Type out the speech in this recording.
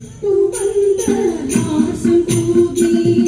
തുമ്പന്തള മാസം കൂടി